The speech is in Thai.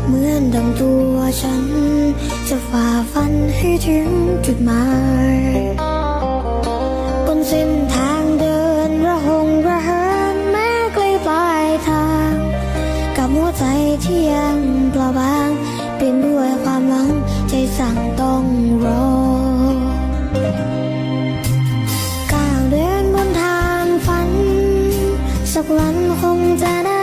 บเหมือนดังตัวฉัน จะฝ่าฟันให้ถึงจุดหมาย บนเส้นทางเดินระหงระเหินแม้ไกลปลายทาง กับหัวใจที่ยังเปล่าบางเป็นด้วยความหวังใจสั่งต้องรอกาวเดินบนทางฝัน สักวันคงจะได้